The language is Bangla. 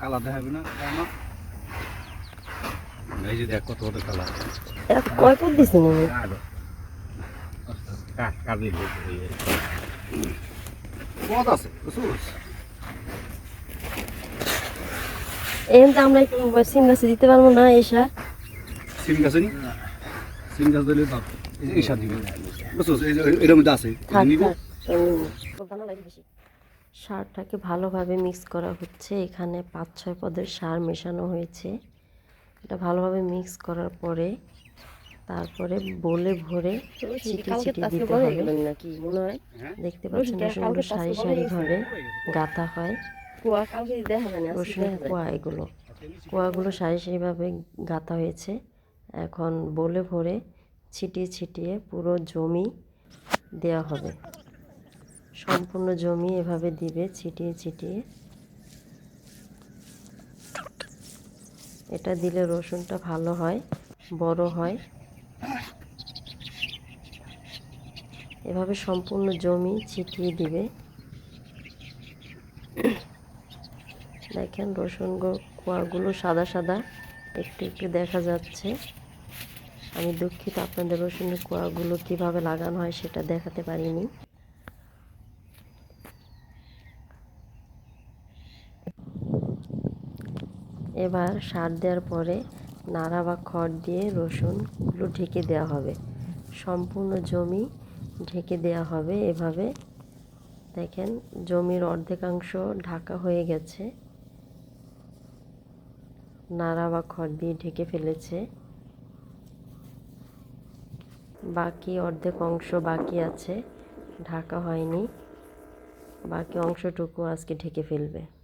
কালার দেখাবি না এই যে দেখ কত কত এটা কয় ফুট? কালি কত আছে এখন তো আমরা সিম গাছে দিতে পারব না এসা? সিম গাছ নি? সিম গাছ দিলে দিবি। আছে। নিব। সারটাকে ভালোভাবে মিক্স করা হচ্ছে। এখানে পাঁচ ছয় পদের সার মেশানো হয়েছে। এটা ভালোভাবে মিক্স করার পরে তারপরে বলে ভরে ছিটিয়ে ছিটিয়ে দিতে হবে। নাকি? মনে হয়। দেখতে পাচ্ছেন রসুনগুলো সারি সারি ভাবে গাঁথা হয়। রসুনের কোয়া এগুলো কোয়াগুলো সারি সারিভাবে গাঁথা হয়েছে। এখন বলে ভরে ছিটিয়ে ছিটিয়ে পুরো জমি দেওয়া হবে। সম্পূর্ণ জমি এভাবে দিবে, ছিটিয়ে ছিটিয়ে। এটা দিলে রসুনটা ভালো হয়, বড় হয়। এভাবে সম্পূর্ণ জমি ছিটিয়ে দিবে। দেখেন রসুন কোয়াগুলো সাদা সাদা, একটু একটু দেখা যাচ্ছে। আমি দুঃখিত আপনাদের রসুনের কোয়াগুলো কীভাবে লাগানো হয় সেটা দেখাতে পারিনি। এবার সার দেওয়ার পরে নাড়া বা খড় দিয়ে রসুনগুলো ঢেকে দেওয়া হবে। সম্পূর্ণ জমি ঢেকে দেওয়া হবে এভাবে। দেখেন, জমির অর্ধেকাংশ ঢাকা হয়ে গেছে। নাড়া বা খড় দিয়ে ঢেকে ফেলেছে। বাকি অর্ধেক অংশ বাকি আছে। ঢাকা হয়নি। বাকি অংশটুকু আজকে ঢেকে ফেলবে।